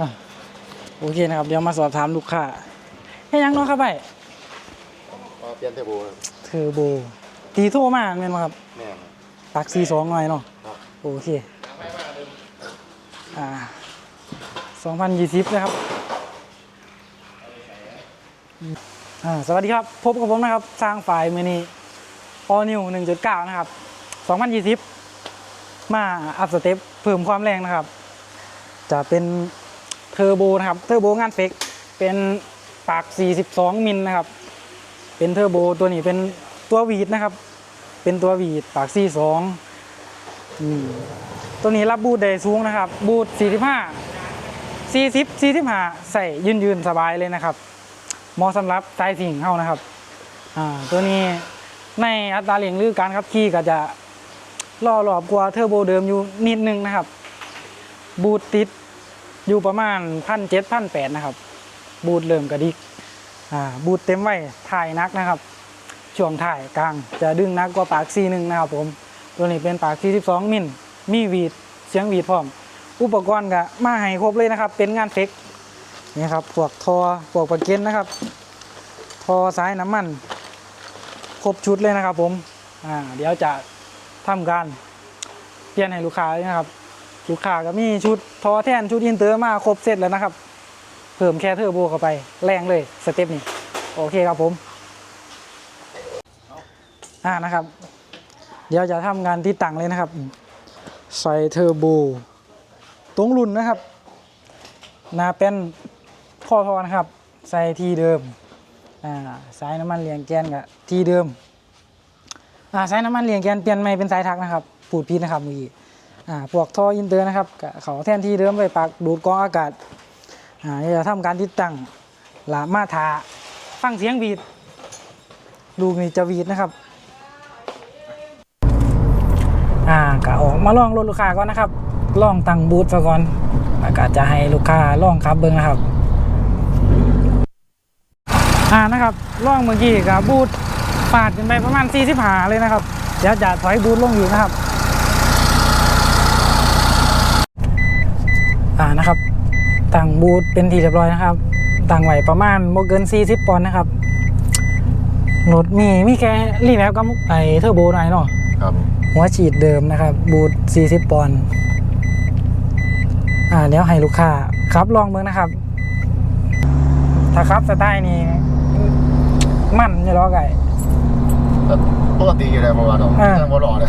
อะโอเคนะครับ เดี๋ยวมาสอบถามลูกค้าให้ยังเน้องครับไปมาเปลี่ยนเทอร์โบครับเทอร์โบ ตีโทรมาแม่นบ่ครับแม่นปากซีสองหน่อยเนาะครับโอเคอ่าสองพันยี่สิบนะครับอืมอ่าสวัสดีครับ พบกับผมนะครับ สร้างไฟล์มือนี้ออนิวหนึ่งจุดเก้านะครับสองพันยี่สิบมาอัพสเต็ปเพิ่มความแรงนะครับ จะเป็น เทอร์โบนะครับ เทอร์โบงานเฟกเป็นปาก 42 มิลนะครับ เป็นเทอร์โบตัวนี้เป็นตัววีดนะครับ เป็นตัววีดปาก 42 ตัวนี้รับบูทได้สูงนะครับ บูท45 40 45 ใส่ยืนยืนสบายเลยนะครับเหมาะสำหรับสายสิ่งเข้านะครับอ่าตัวนี้ในอัตราเร่งหรือการขับขี่ก็จะล่อหลอบกว่าเทอร์โบเดิมอยู่นิดนึงนะครับ บูทติด อยู่ประมาณพันเจ็ดพันแปดนะครับ บูทเริ่มกระดิกอ่าบูทเต็มไว้ถ่ายนักนะครับ ช่วงถ่ายกลางจะดึงนักกว่าปากซีหนึ่งนะครับผม ตัวนี้เป็นปากที่12มิลมีวีดเสียงวีดพร้อม อุปกรณ์ก็มาให้ครบเลยนะครับ เป็นงานเฟกนี่ครับพวกทอพวกประเก็นนะครับ ทอสายน้ำมัน ครบชุดเลยนะครับผมอ่าเดี๋ยวจะทำการเปลี่ยนให้ลูกค้าเลยนะครับ ลูกค้าก็มีชุดทอแท่นชุดอินเตอร์มาครบเสร็จแล้วนะครับ เพิ่มแค่เทอร์โบเข้าไปแรงเลยสเต็ปนี้โอเคครับผมอ่านะครับ เดี๋ยวจะทำงานที่ตั้งเลยนะครับ ใส่เทอร์โบตรงรุ่นนะครับหนาเป็นข้อทอนะครับ ใส่ที่เดิมอ่าสายน้ำมันเลียงแกนกับที่เดิมอ่าสายน้ำมันเลียงแกนเปลี่ยนใหม่เป็นสายทักนะครับ ปูดพีนะครับมือ พวกท่ออินเตอร์นะครับเขาแทนที่เดิมไปปักดูดกองอากาศจะทำการติดตั้งหลามาทาฟังเสียงบีดลูกนี่จะวีดนะครับอ่ากะออกมาลองรถลูกค้าก่อนนะครับลองตั้งบูธซะก่อนแล้วก็จะให้ลูกค้าลองขับเบิ้งนะครับอ่านะครับลองเมื่อกี้กับบูธปาดกันไปประมาณ40หาเลยนะครับเดี๋ยวจะถอยบูธลงอยู่นะครับ อ่า นะครับตั้งบูธเป็นทีเรียบร้อยนะครับตั้งไว้ประมาณโมเกิน 40 ปอนด์นะครับรถมีมีแค่รีแมปกับไอเทอร์โบหน่อยเนาะครับหัวฉีดเดิมนะครับ บูท 40 ปอนด์อ่าเดี๋ยวให้ลูกค้าครับลองเบิ่งนะครับ ถ้าครับสไตล์นี้มันจะล้อไก่แต่ปกติอยู่แล้วประมาณนั้นอ่ายังบ่หล่อเลย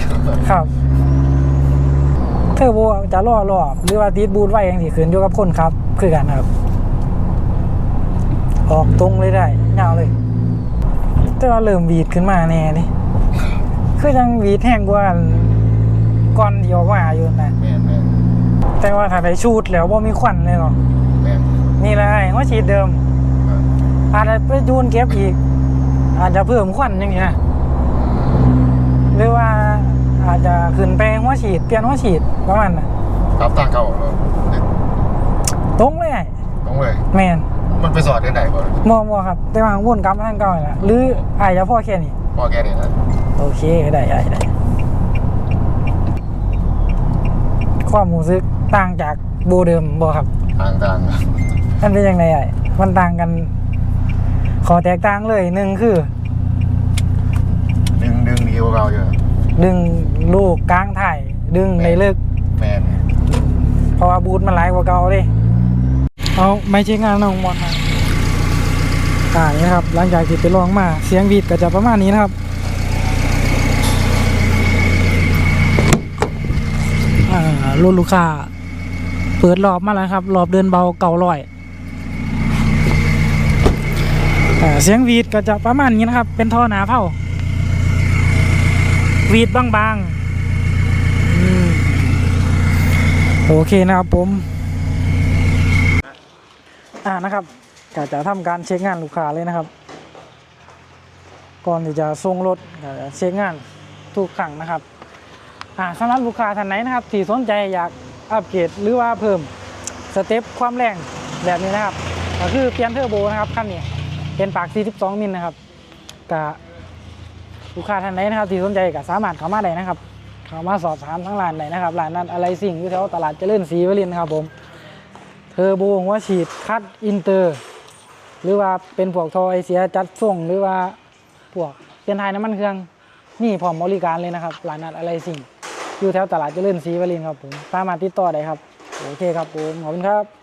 ครับเทอร์โบจะล่อรอบหรือว่าติดบูทไว้อย่างที่ขึ้นอยู่กับคนครับ คือกันครับ ออกตรงเลยได้ยาวเลย แต่ว่าเริ่มวีดขึ้นมาแน่นี่คือยังวีดแห้งกว่าก่อนที่ออกมาอยู่นะแม่นแม่นแต่ว่าถ้าไปชูดแล้วว่ามีควันเลยเนาะแม่นนี่แหละไอ้หัวฉีดเดิมครับอาจจะไปจูนเก็บอีก อาจจะเพิ่มควันอย่างนี้นะหรือว่า อาจจะขึ้นไปหัวฉีดเปลี่ยนหัวฉีดประมาณน่ะครับทางเข้าเราตรงเลยไอ้ตรงเลยแมนมันไปสอดที่ไหนบ่มองมองครับ แต่ว่าวนกลับมาทางเก่าเลยละหรืออาจจะพ่อแค่นี้พ่อแกนี่นะโอเคได้ได้ได้ความรู้สึกต่างจากโบเดิมบอครับทางทางมันเป็นยังไงไอ้มันต่างกัน ขอแตกต่างเลยหนึ่งคือ ดึงดึงดีกว่าเราเยอะ ดึงลูกกลางถ่าย ดึงในเลิกแม่นเพราะว่าบูทมันหลายกว่าเก่าเลยเอาไม่ใช่งานน้องมอนมาอ่านี่นะครับ หลังจากที่ไปลองมา เสียงบีดก็จะประมาณนี้นะครับอ่ารุ่นลูกค้า เปิดรอบมาแล้วครับ รอบเดินเบาเก่าลอยอ่าเสียงวีดก็จะประมาณนี้นะครับ เป็นท่อหนาเผา วีดบางๆโอเคนะครับผม อ่านะครับก็จะทำการเช็คงานลูกค้าเลยนะครับ ก่อนที่จะส่งรถก็จะเช็คงานทุกครั้งนะครับอ่าสำหรับลูกค้าท่านไหนนะครับที่สนใจอยากอัปเกรดหรือว่าเพิ่มสเต็ปความแรงแบบนี้นะครับก็คือเปลี่ยนเทอร์โบนะครับคันนี้เป็นปาก 42 มิลนะครับกับ ลูกค้าท่านไหนนะครับที่สนใจก็สามารถเข้ามาได้นะครับเข้ามาสอบถามทั้งร้านได้นะครับร้านนั้นอะไรสิ่งอยู่แถวตลาดเจริญศรีวรินทร์นะครับผมเทอร์โบหัวฉีดคัดอินเตอร์ หรือว่าเป็นพวกทอไอเสียจัดส่งหรือว่าพวกเปลี่ยนไทยน้ำมันเครื่องนี่พร้อมบริการเลยนะครับร้านนัดอะไรสิ่งอยู่แถวตลาดเจริญศรีวรินทร์ครับผมสามารถติดต่อได้ครับโอเคครับผมขอบคุณครับ